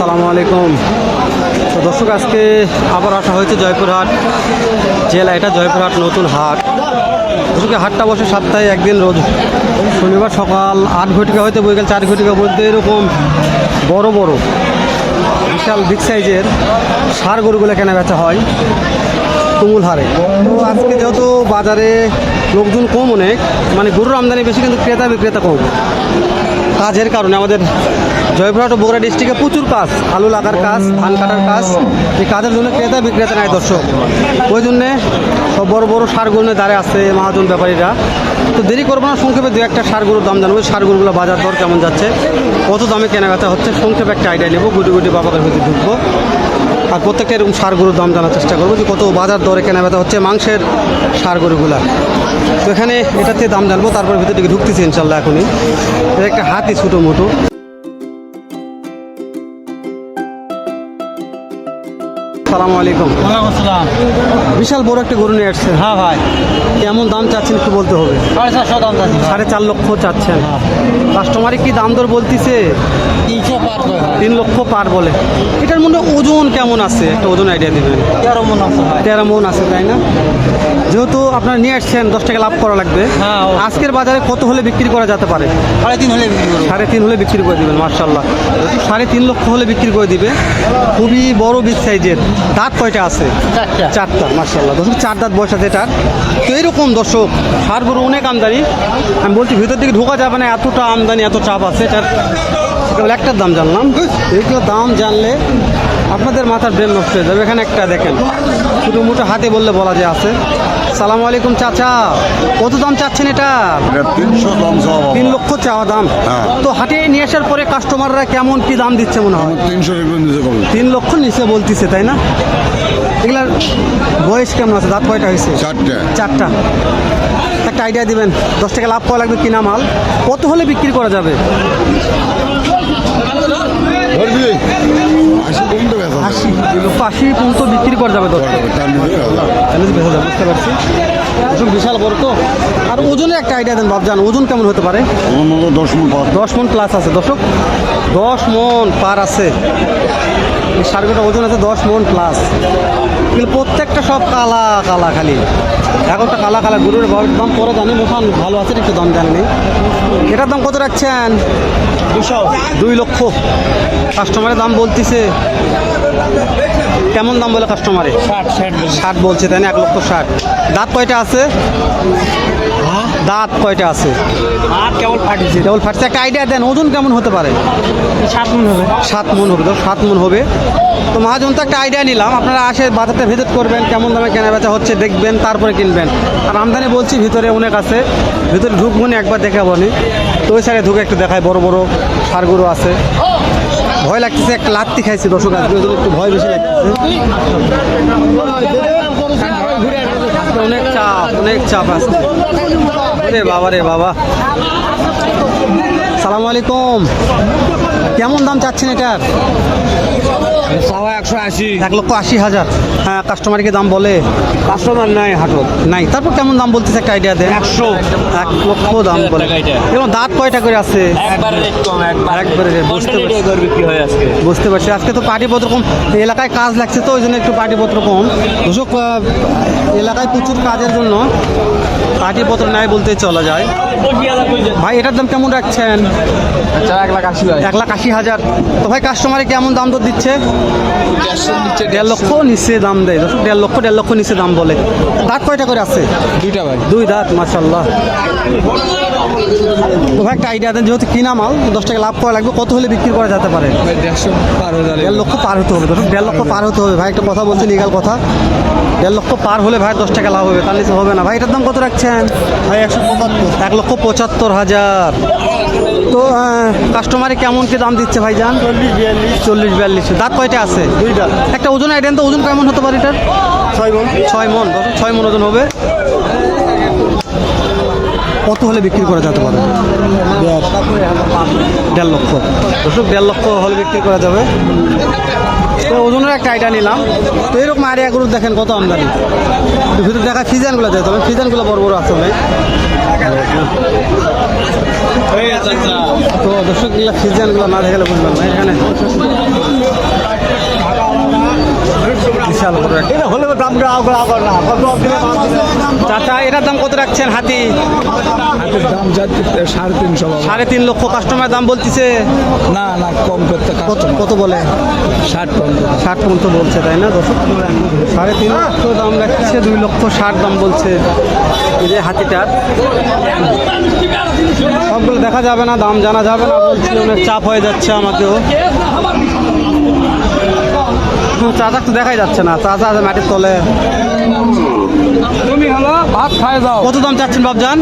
আসসালামু আলাইকুম। তো দর্শক, আজকে আবার আসা হয়েছে জয়পুরহাট জেলা। এটা জয়পুরহাট নতুন হাট। দর্শক, এই হাটটা বসে সপ্তাহে একদিন রোজ। শনিবার সকাল আট ঘটিকা হয়তো বৈকাল চার ঘটিকা মধ্যে এরকম বড় বড়, বিশাল বিগ সাইজের সার গরুগুলো কেনা বেচা হয় তুমুল হারে। তো আজকে যেহেতু বাজারে লোকজন কম অনেক মানে গরুর আমদানি বেশি, কিন্তু ক্রেতা বিক্রেতা কম। কাজের কারণে আমাদের জয়পুরহাট ও বগুড়া ডিস্ট্রিক্টে প্রচুর কাজ, আলু লাগার কাজ, ধান কাটার কাজ, এই কাজের জন্য ক্রেতা বিক্রেতা নাই দর্শক। ওই জন্যে সব বড় বড় সার গরু নিয়ে দাঁড়িয়ে আছে মহাজন ব্যাপারীরা। তো দেরি করব না, সংক্ষেপে দু একটা সার গরুর দাম জানব। সার গরুগুলো বাজার দর কেমন যাচ্ছে, কত দামে কেনাবেচা হচ্ছে, সংক্ষেপে একটা আইডিয়া নেব। গুটি গুটি বাবাদের ভিতরে ঢুকবো। আর প্রত্যেকটা এরকম সার গরুর দাম জানার চেষ্টা করব যে কত বাজার দরে কেনাবেচা হচ্ছে মাংসের সার গরুগুলা তো এখানে এটাতে দাম জানব, তারপর ভিতর থেকে ঢুকতেছি ইনশাল্লাহ এখনই। এটা একটা হাতি ছোটো মোটো। সালামু আলাইকুম। ওয়ালাইকুম আসসালাম। বিশাল বড় একটা গরু নিয়ে আসছেন। হ্যাঁ ভাই। কেমন দাম চাচ্ছেন একটু বলতে হবে? সাড়ে চারশো দাম চাচ্ছি সাড়ে চার লক্ষ চাচ্ছেন। কাস্টমারে কি দাম দর বলতিছে? তিনশো পার তিন লক্ষ পার বলে। এটার মধ্যে ওজন কেমন আছে? একটা ওজন আইডিয়া দেবেন। তেরো মন আছে তেরো মন আছে তাই না? যেহেতু আপনারা নিয়ে আসছেন দশ টাকা লাভ করা লাগবে। হ্যাঁ, আজকের বাজারে কত হলে বিক্রি করা যেতে পারে? সাড়ে তিন হলে বিক্রি সাড়ে তিন হলে বিক্রি করে দিবেন মার্শাল্লাহ সাড়ে তিন লক্ষ হলে বিক্রি করে দিবে। খুবই বড় বিগ সাইজের দাঁত কয়টা আছে? চারটা। মার্শাল্লাহ দর্শক চার দাঁত বয়স আছে এটার। তো এরকম দর্শক সারগুলো অনেক আমদানি। আমি বলছি ভিতর দিকে ঢোকা যাবে না এতটা আমদানি এত চাপ আছে এটার। একটার দাম জানলাম। এইগুলো দাম জানলে আপনাদের মাথার ব্রেন নষ্ট হয়ে যাবে। এখানে একটা দেখেন। শুধু মোটা হাতে বললে বলা যায় আছে। সালাম আলাইকুম চাচা। কত দাম চাচ্ছেন এটা? তিনশো দাম তিন লক্ষ চাওয়া দাম। হ্যাঁ। তো হাটে নিয়ে আসার পরে কাস্টমাররা কেমন কি দাম দিচ্ছে মনে হয়? তিনশো তিন লক্ষ নিচে বলতিছে তাই না? এগুলার বয়স কেমন আছে? দাঁত কয়টা হয়েছে? চারটে। চারটা। একটা আইডিয়া দিবেন দশ টাকা লাভ করা লাগবে কিনা মাল? কত হলে বিক্রি করা যাবে? পর্যন্ত বিক্রি করা যাবে দশ টাকা বুঝতে পারছি ওজন বিশাল বড় তো। আর ওজনের একটা আইডিয়া দেন ওজন কেমন হতে পারে? দশ মন দশ মন প্লাস আছে দর্শক। দশ মন পার আছে। ওজন আছে দশ মন প্লাস প্রত্যেকটা সব কালা কালা খালি। এখনটা কালা কালা গরুর দাম পরে জানি মোটান ভালো আছে একটু দাম জানি এটার দাম কত রাখছেন? দুশো। দুই লক্ষ। কাস্টমারের দাম বলতিছে কেমন দাম বলে কাস্টমারে ষাট ষাট ষাট বলছে তাই না? এক লক্ষ ষাট। দাঁত কয়টা আছে? দাঁত কয়টা আছে? আর কেবল ফাটিছে? কেবল ফাটছে। একটা আইডিয়া দেন ওজন কেমন হতে পারে? সাত মন হবে। সাত মন হবে তো সাত মন হবে। তো মহাজন তো একটা আইডিয়া নিলাম। আপনারা আসে বাজারটা ভিজিট করবেন কেমন দামে কেনা বেচা হচ্ছে দেখবেন তারপরে কিনবেন। আর আমদানি বলছি ভিতরে অনেক আছে। ভিতরে ঢুকবো একবার দেখাবো নি তো ওই সাইডে ঢুকে একটু দেখায় বড় বড় সারগুলো আছে। ভয় লাগতেছে একটা লাত্তি খাইছি দর্শক আজকে একটু ভয় বেশি লাগতেছে। অনেক চাপ অনেক চাপ আছে। রে বাবা রে বাবা। সালাম আলাইকুম। কেমন দাম চাচ্ছেন এটার একশো আশি। এক লক্ষ আশি হাজার। হ্যাঁ কাস্টমারকে দাম বলে? কাস্টমার নাই হাটত নাই। তারপর কেমন দাম বলতেছে একটা আইডিয়া দেন। একশো। এক লক্ষ দাম বলে। এবং দাঁত কয়টা করে আছে? একবার কম বুঝতে পারছি। আজকে। বুঝতে পারছি। আজকে তো পার্টিপত্র কম। এই এলাকায় কাজ লাগছে তো ওই জন্য একটু পার্টিপত্র কম। দর্শক আহ, এলাকায় প্রচুর কাজের জন্য পার্টিপত্র নাই বলতে চলা যায়। ভাই এটার দাম কেমন রাখছেন? আচ্ছা এক লাখ আশি এক লাখ আশি হাজার। তো ভাই কাস্টমারে কেমন দাম দর দিচ্ছে? দেড় লক্ষ নিচে দাম দেয়। দেড় লক্ষ দেড় লক্ষ নিচে দাম বলে। দাঁত কয়টা করে আছে? দুইটা ভাই। দুই দাঁত মাসাল্লাহ তো ভাই একটা আইডিয়া দেন যেহেতু কিনা মাল দশ টাকা লাভ করা লাগবে। কত হলে বিক্রি করা যেতে পারে? দেড়শো পার হয়ে দেড় লক্ষ পার হতে হবে দর্শক দেড় লক্ষ পার হতে হবে। ভাই একটা কথা বলছি লিগাল কথা। দেড় লক্ষ পার হলে ভাই দশ টাকা লাভ হবে তার নিচে হবে না। ভাই এটার দাম কত রাখছেন? ভাই একশো পঁচাত্তর। এক লক্ষ পঁচাত্তর হাজার। তো কাস্টমারে কেমন কি দাম দিচ্ছে ভাই যান চল্লিশ বিয়াল্লিশ। চল্লিশ বিয়াল্লিশ। দাঁত কয়টা আছে? দুইটা। একটা ওজন আইডেন তো ওজন কেমন হতে পারে এটার? ছয় মন। ছয় মন ছয় মন ওজন হবে। কত হলে বিক্রি করা যেতে পারে? দেড় লক্ষ। দর্শক, দেড় লক্ষ হলে বিক্রি করা যাবে। তো ওজনের একটা আইডিয়া নিলাম। তো এরকম আরিয়া গরু দেখেন কত আমদানি। তো ভিতরে দেখা ফিজানগুলো যেতে হবে ফিজানগুলো বড় বড় আছে তো দর্শক ফিজানগুলো না দেখালে বুঝলাম না। এখানে চাচা এটার দাম কত রাখছেন হাতি? হাতের দাম যাচ্ছে সাড়ে তিনশো সাড়ে তিন লক্ষ কাস্টমার দাম বলতেছে। না না কম করতে কত কত বলে? ষাট ষাট পর্যন্ত বলছে তাই না? দর্শক সাড়ে তিন লক্ষ দাম রাখছে দুই লক্ষ ষাট দাম বলছে। এই যে হাতিটার। সবগুলো দেখা যাবে না দাম জানা যাবে না। বলছি অনেক চাপ হয়ে যাচ্ছে আমাকেও। চাচা তো দেখাই যাচ্ছে না চাচা আছে মাটির তলে। তুমি হলো ভাত খাই যাও। কত দাম চাচ্ছেন বাবজান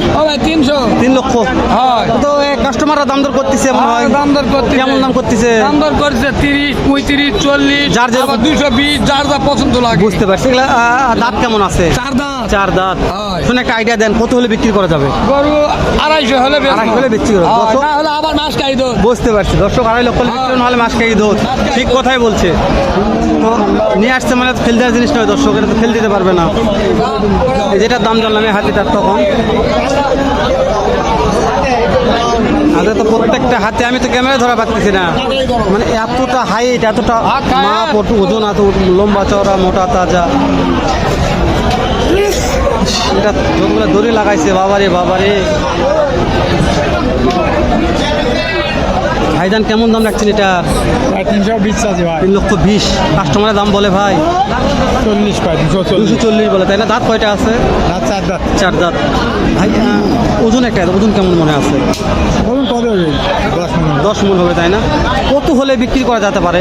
তিনশো। তিন লক্ষ। হয়। তো কাস্টমাররা দাম দর করতেছে মনে হয়? দাম দর করতে কেমন দাম করতেছে? দাম দর করছে তিরিশ পঁয়ত্রিশ চল্লিশ যার দুইশো বিশ যার যা পছন্দ লাগে। বুঝতে পারছি। দাঁত কেমন আছে? চার দাম চার দাঁত। শুনে একটা আইডিয়া দেন কত হলে বিক্রি করা যাবে? গরু আড়াইশো হলে আড়াইশো হলে বিক্রি? না হলে আবার মাস খাই দো বুঝতে পারছি। দর্শক আড়াই লক্ষ লিটার নাহলে মাস খাই দুধ ঠিক কথাই বলছে। তো নিয়ে আসছে মানে ফেল দেওয়ার জিনিস নয় দর্শক এটা তো ফেল দিতে পারবে না। যেটার দাম জানলাম, এই হাতিটার তখন আগে তো প্রত্যেকটা হাতে, আমি তো ক্যামেরা ধরা পাচ্ছি না। মানে এতটা হাইট এতটা মাপ ওজন, এত লম্বা চওড়া, মোটা, তাজা। এটা দড়ি লাগাইছে, বাবারে বাবারে। ভাইজান কেমন দাম রাখছেন এটা? তিনশো বিশ আছে ভাই। তিন লক্ষ বিশ। কাস্টমারের দাম বলে ভাই। চল্লিশ পাই দুশো দুশো চল্লিশ বলে তাই না? দাঁত কয়টা আছে? চার দাঁত। চার দাঁত। ভাই ওজন একটা ওজন কেমন মনে আছে? বলুন কত হবে? দশ মিনিট দশ মন হবে তাই না? কত হলে বিক্রি করা যেতে পারে?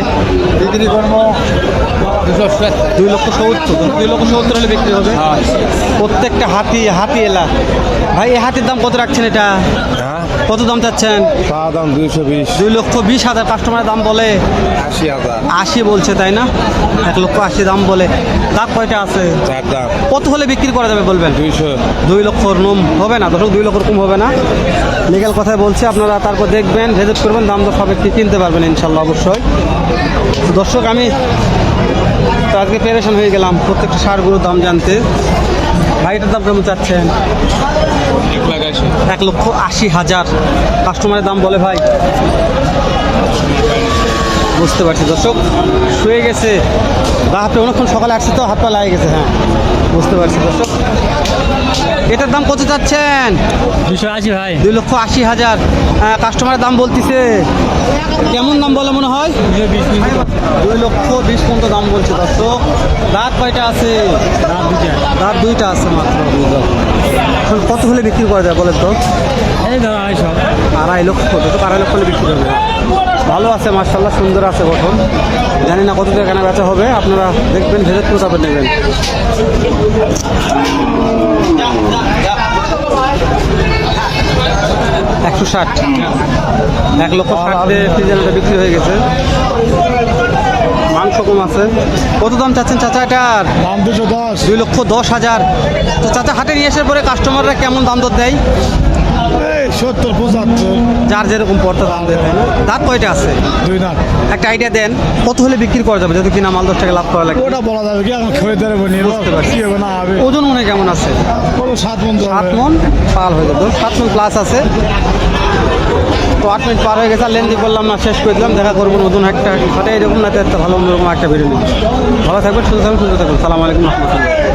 বিক্রি করব দুশো দুই লক্ষ সত্তর দুই লক্ষ সত্তর হলে বিক্রি হবে? প্রত্যেকটা হাতি হাতি এলা। ভাই এই হাতির দাম কত রাখছেন এটা? কত দাম চাচ্ছেন? দাম দুইশো বিশ। দুই লক্ষ বিশ হাজার কাস্টমারের দাম বলে। আশি হাজার। আশি বলছে তাই না? এক লক্ষ আশি দাম বলে। দাঁত কয়টা আছে? কত হলে বিক্রি করা যাবে বলবেন? দুইশো। দুই লক্ষ রুম হবে না দর্শক দুই লক্ষ রকম হবে না। লিগেল কথায় বলছি আপনারা তারপর দেখবেন ভিজিট করবেন দাম দর সাপেক্ষে কিনতে পারবেন ইনশাল্লাহ অবশ্যই। দর্শক আমি তো আজকে পেরেশান হয়ে গেলাম প্রত্যেকটা সারগুলোর দাম জানতে। ভাইটার দাম কেমন চাচ্ছেন? এক লক্ষ আশি হাজার। কাস্টমারের দাম বলে ভাই। বুঝতে পারছি। দর্শক শুয়ে গেছে। গা হাতে অনেকক্ষণ সকালে আসছে তো হাত পা লাগে গেছে হ্যাঁ। বুঝতে পারছি। দর্শক এটার দাম কত চাচ্ছেন? দুশো আশি ভাই। দুই লক্ষ আশি হাজার। কাস্টমারের দাম বলতিছে। কেমন দাম বলে দুই লক্ষ বিশ পর্যন্ত দাম বলছে দর্শক। দাঁত কয়টা আছে? দাঁত দুইটা আছে মাত্র। এখন কত হলে বিক্রি করা যায় বলেন তো? এই ধরো আড়াইশো। আড়াই লক্ষ দর্শক আড়াই লক্ষ হলে বিক্রি হবে ভালো আছে মার্শাল্লাহ সুন্দর আছে গঠন। জানি না কত কেনা বেচা হবে। আপনারা দেখবেন ভেজে প্রতাপে নেবেন। একশো ষাট। এক লক্ষ ষাটে ফ্রিজারটা বিক্রি হয়ে গেছে। মাংস কম আছে। কত দাম চাচ্ছেন চাচা এটার? দাম দুশো দশ। দুই লক্ষ দশ হাজার। তো চাচা হাটে নিয়ে আসার পরে কাস্টমাররা কেমন দাম দর দেয়? সত্তর পঁচাত্তর। যার যেরকম পড়তে দাম দেয় তাই না? দাঁত কয়টা আছে? দুই দাঁত। একটা আইডিয়া দেন কত হলে বিক্রি করা যাবে? যদি কিনা মাল দশ টাকা লাভ করা লাগে। ওটা বলা যাবে কি এখন খরিদারে বুঝতে পারছি। না হবে? ওজন মনে কেমন আছে? সাত মন সাত মন? পার হয়ে যাবে। সাত মন প্লাস আছে। তো আট মিনিট পার হয়ে গেছে আর লেন্দি বললাম না শেষ করে দিলাম। দেখা করব নতুন একটা সাথে এরকম না তো একটা ভালো অন্যরকম একটা ভিডিও নিয়ে। ভালো থাকবেন সুন্দর থাকবেন সুন্দর থাকবেন। সালাম আলাইকুম রহমতুল্লাহ।